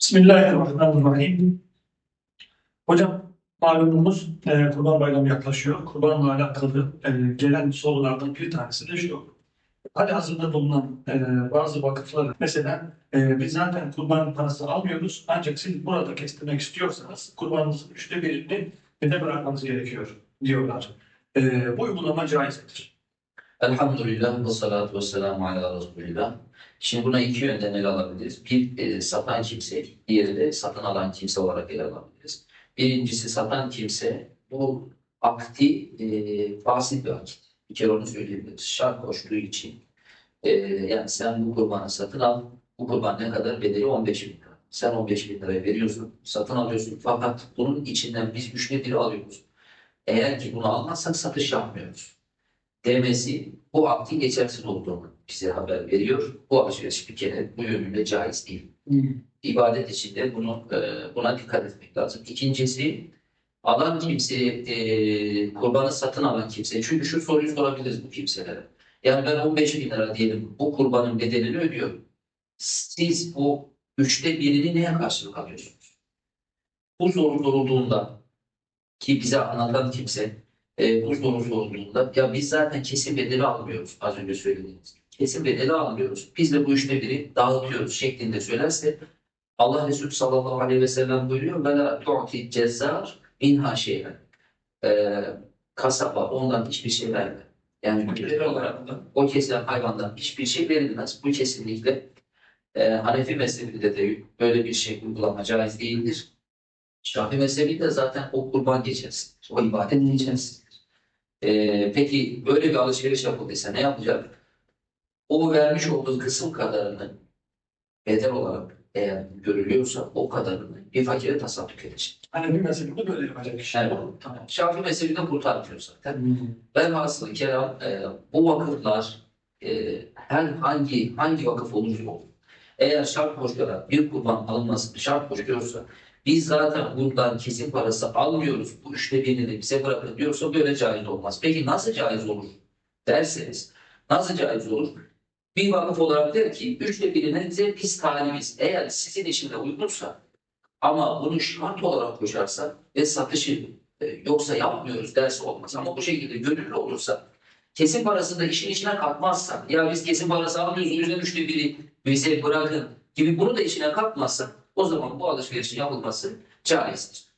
Bismillahirrahmanirrahim. Hocam malumunuz e, Kurban Bayramı yaklaşıyor. Kurbanla alakalı e, gelen sorulardan bir tanesi de şu. Halihazırda bulunan e, bazı vakıflar mesela e, biz zaten kurban parası almıyoruz ancak siz burada kestirmek istiyorsanız kurbanınızın üçte birini bize bırakmanız gerekiyor diyorlar. E, bu uygulama caiz? Elhamdülillah ve salatu ve selamu ala Resulillah. Şimdi buna iki yönden ele alabiliriz. Bir e, satan kimse, diğeri de satın alan kimse olarak ele alabiliriz. Birincisi satan kimse bu akti e, fasit bir akit. Bir kere onu söyleyebiliriz. Şart koştuğu için. E, yani sen bu kurbanı satın al. Bu kurban ne kadar? Bedeli 15 bin lira. Sen 15 bin liraya veriyorsun, satın alıyorsun. Fakat bunun içinden biz üçte biri alıyoruz. Eğer ki bunu almazsak satış yapmıyoruz demesi bu aktin geçersiz olduğunu bize haber veriyor. Bu alışveriş bir kere bu yönüyle caiz değil. İbadet içinde bunu e, buna dikkat etmek lazım. İkincisi alan kimse, e, kurbanı satın alan kimse. Çünkü şu soruyu sorabiliriz bu kimselere. Yani ben 15 bin lira diyelim bu kurbanın bedelini ödüyorum. Siz bu üçte birini neye karşılık alıyorsunuz? Bu soru sorulduğunda ki bize anlatan kimse e, bu soru sorulduğunda ya biz zaten kesin bedeli almıyoruz az önce söylediğiniz gibi. Kesin bedeli almıyoruz. Biz de bu biri dağıtıyoruz şeklinde söylerse Allah Resulü sallallahu aleyhi ve sellem buyuruyor ve la tu'ti cezzar minha şeyden. E, kasaba ondan hiçbir şey verme. Yani bedeli olarak o kesilen hayvandan hiçbir şey verilmez. Bu kesinlikle e, Hanefi mezhebinde de böyle bir şey uygulama caiz değildir. Şafii mezhebinde zaten o kurban geçersin. O ibadet geçersin. Ee, peki böyle bir alışveriş yapıldıysa ne yapacak? O vermiş olduğu kısım kadarını bedel olarak eğer görülüyorsa o kadarını bir fakire tasadduk edecek. Hani bir mezhebinde böyle yapacak kişi. Evet. Tamam. Şafii mezhebinde kurtarmıyor zaten. Velhasılı kelam e, bu vakıflar e, her hangi hangi vakıf olursa olsun eğer şart koşuyarak bir kurban alınması şart koşuyorsa biz zaten bundan kesin parası almıyoruz. Bu üçte birini de bize bırakın diyorsa böyle caiz olmaz. Peki nasıl caiz olur derseniz nasıl caiz olur? Bir vakıf olarak der ki üçte birine bize biz talibiz. Eğer sizin için de uygunsa ama bunu şart olarak koşarsa ve satışı e, yoksa yapmıyoruz dersi olmaz. Ama bu şekilde gönüllü olursa kesin parası da işin içine katmazsa ya biz kesin parası almıyoruz o yüzden üçte biri bize bırakın gibi bunu da içine katmazsa o zaman bu alışverişin yapılması caizdir.